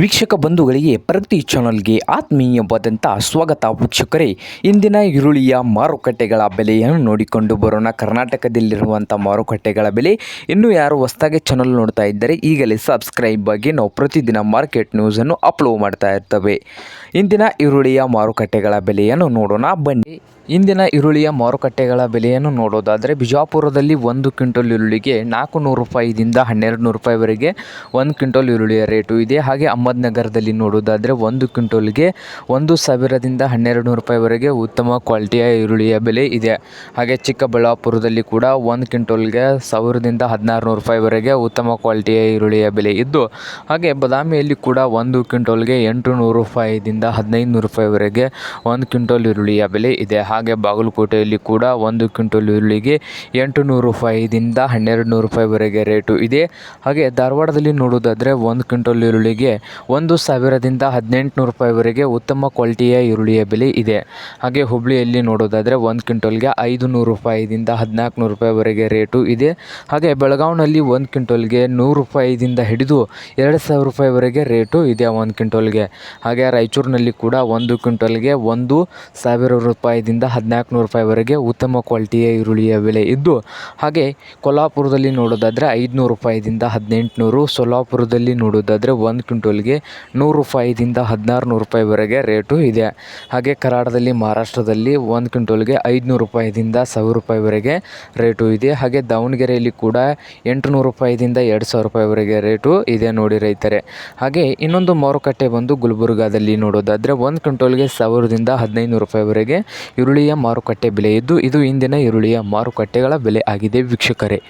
ವೀಕ್ಷಕ ಬಂಧುಗಳಿಗೆ ಪ್ರತಿ ಚಾನಲ್ಗೆ ಆತ್ಮೀಯವಾದಂಥ ಸ್ವಾಗತ ವೀಕ್ಷಕರೇ. ಇಂದಿನ ಈರುಳ್ಳಿಯ ಮಾರುಕಟ್ಟೆಗಳ ಬೆಲೆಯನ್ನು ನೋಡಿಕೊಂಡು ಬರೋಣ. ಕರ್ನಾಟಕದಲ್ಲಿರುವಂಥ ಮಾರುಕಟ್ಟೆಗಳ ಬೆಲೆ ಇನ್ನೂ ಯಾರು ಹೊಸದಾಗಿ ಚಾನಲ್ ನೋಡ್ತಾ ಇದ್ದರೆ ಈಗಲೇ ಸಬ್ಸ್ಕ್ರೈಬ್ ಆಗಿ ನಾವು ಪ್ರತಿದಿನ ಮಾರ್ಕೆಟ್ ನ್ಯೂಸನ್ನು ಅಪ್ಲೋಡ್ ಮಾಡ್ತಾ ಇರ್ತವೆ. ಇಂದಿನ ಈರುಳ್ಳಿಯ ಮಾರುಕಟ್ಟೆಗಳ ಬೆಲೆಯನ್ನು ನೋಡೋಣ. ಬನ್ನಿ, ಇಂದಿನ ಈರುಳ್ಳಿಯ ಮಾರುಕಟ್ಟೆಗಳ ಬೆಲೆಯನ್ನು ನೋಡೋದಾದರೆ ಬಿಜಾಪುರದಲ್ಲಿ ಒಂದು ಕ್ವಿಂಟಲ್ ಈರುಳ್ಳಿಗೆ ನಾಲ್ಕು ನೂರು ರೂಪಾಯಿದಿಂದ ಹನ್ನೆರಡು ನೂರು ರೂಪಾಯಿವರೆಗೆ ಒಂದು ಕ್ವಿಂಟಲ್ ಈರುಳ್ಳಿಯ ರೇಟು ಇದೆ. ಹಾಗೆ ಅಹಮದ್ನಗರದಲ್ಲಿ ನೋಡೋದಾದರೆ ಒಂದು ಕ್ವಿಂಟಲ್ಗೆ ಒಂದು ಸಾವಿರದಿಂದ ಹನ್ನೆರಡು ನೂರು ರೂಪಾಯಿವರೆಗೆ ಉತ್ತಮ ಕ್ವಾಲಿಟಿಯ ಈರುಳ್ಳಿಯ ಬೆಲೆ ಇದೆ. ಹಾಗೆ ಚಿಕ್ಕಬಳ್ಳಾಪುರದಲ್ಲಿ ಕೂಡ ಒಂದು ಕ್ವಿಂಟಲ್ಗೆ ಸಾವಿರದಿಂದ ಹದಿನಾರು ನೂರು ರೂಪಾಯಿವರೆಗೆ ಉತ್ತಮ ಕ್ವಾಲಿಟಿಯ ಈರುಳ್ಳಿಯ ಬೆಲೆ ಇದ್ದು, ಹಾಗೆ ಬದಾಮಿಯಲ್ಲಿ ಕೂಡ ಒಂದು ಕ್ವಿಂಟಲ್ಗೆ ಎಂಟು ನೂರು ರೂಪಾಯಿದಿಂದ ಹದಿನೈದು ನೂರು ರೂಪಾಯಿವರೆಗೆ ಒಂದು ಕ್ವಿಂಟೋಲ್ ಈರುಳ್ಳಿಯ ಬೆಲೆ ಇದೆ. ಹಾಗೆ ಬಾಗಲಕೋಟೆಯಲ್ಲಿ ಕೂಡ ಒಂದು ಕ್ವಿಂಟೋಲ್ ಈರುಳ್ಳಿಗೆ ಎಂಟು ನೂರು ರೂಪಾಯಿದಿಂದ ಹನ್ನೆರಡು ನೂರು ರೂಪಾಯಿವರೆಗೆ ರೇಟು ಇದೆ. ಹಾಗೆ ಧಾರವಾಡದಲ್ಲಿ ನೋಡೋದಾದರೆ ಒಂದು ಕ್ವಿಂಟೋಲ್ ಈರುಳ್ಳಿಗೆ ಒಂದು ಸಾವಿರದಿಂದ ಹದಿನೆಂಟು ನೂರು ರೂಪಾಯಿವರೆಗೆ ಉತ್ತಮ ಕ್ವಾಲಿಟಿಯ ಈರುಳ್ಳಿಯ ಬೆಲೆ ಇದೆ. ಹಾಗೆ ಹುಬ್ಬಳ್ಳಿಯಲ್ಲಿ ನೋಡೋದಾದರೆ ಒಂದು ಕ್ವಿಂಟಲ್ಗೆ ಐದು ನೂರು ರೂಪಾಯಿದಿಂದ ಹದಿನಾಲ್ಕು ನೂರು ರೂಪಾಯಿವರೆಗೆ ರೇಟು ಇದೆ. ಹಾಗೆ ಬೆಳಗಾವಿನಲ್ಲಿ ಒಂದು ಕ್ವಿಂಟಲ್ಗೆ ನೂರು ರೂಪಾಯಿದಿಂದ ಹಿಡಿದು ಎರಡು ಸಾವಿರ ರೂಪಾಯಿವರೆಗೆ ರೇಟು ಇದೆ ಒಂದು ಕ್ವಿಂಟಲ್ಗೆ. ಹಾಗೆ ರಾಯಚೂರಿನಲ್ಲಿ ಕೂಡ ಒಂದು ಕ್ವಿಂಟಲ್ಗೆ ಒಂದು ಸಾವಿರ ರೂಪಾಯಿದಿಂದ ಹದಿನಾಲ್ಕು ನೂರು ರೂಪಾಯಿವರೆಗೆ ಉತ್ತಮ ಕ್ವಾಲಿಟಿಯ ಈರುಳ್ಳಿಯ ಬೆಲೆ ಇದ್ದು, ಹಾಗೆ ಕೊಲ್ಲಾಪುರದಲ್ಲಿ ನೋಡೋದಾದರೆ ಐದುನೂರು ರೂಪಾಯಿದಿಂದ ಹದಿನೆಂಟುನೂರು ಸೊಲ್ಲಾಪುರದಲ್ಲಿ ನೋಡೋದಾದರೆ ಒಂದು ಕ್ವಿಂಟಲ್ಗೆ ನೂರು ರೂಪಾಯಿದಿಂದ ಹದಿನಾರು ನೂರು ರೂಪಾಯಿವರೆಗೆ ರೇಟು ಇದೆ. ಹಾಗೆ ಕರಾಡದಲ್ಲಿ ಮಹಾರಾಷ್ಟ್ರದಲ್ಲಿ ಒಂದು ಕ್ವಿಂಟಲ್ಗೆ ಐದುನೂರು ರೂಪಾಯಿದಿಂದ ಸಾವಿರ ರೂಪಾಯಿವರೆಗೆ ರೇಟು ಇದೆ. ಹಾಗೆ ದಾವಣಗೆರೆಯಲ್ಲಿ ಕೂಡ ಎಂಟುನೂರು ರೂಪಾಯಿದಿಂದ ಎರಡು ಸಾವಿರ ರೂಪಾಯಿವರೆಗೆ ರೇಟು ಇದೆ ನೋಡಿ ರೈತರೆ. ಹಾಗೆ ಇನ್ನೊಂದು ಮಾರುಕಟ್ಟೆ ಬಂದು ಗುಲ್ಬರ್ಗಾದಲ್ಲಿ ನೋಡೋದಾದರೆ ಒಂದು ಕ್ವಿಂಟಲ್ಗೆ ಸಾವಿರದಿಂದ ಹದಿನೈದು ರೂಪಾಯಿವರೆಗೆ ಈರುಳ್ಳಿಯ ಮಾರುಕಟ್ಟೆ ಬೆಲೆ ಇದ್ದು, ಇದು ಇಂದಿನ ಈರುಳ್ಳಿಯ ಮಾರುಕಟ್ಟೆಗಳ ಬೆಲೆ ಆಗಿದೆ ವೀಕ್ಷಕರೇ.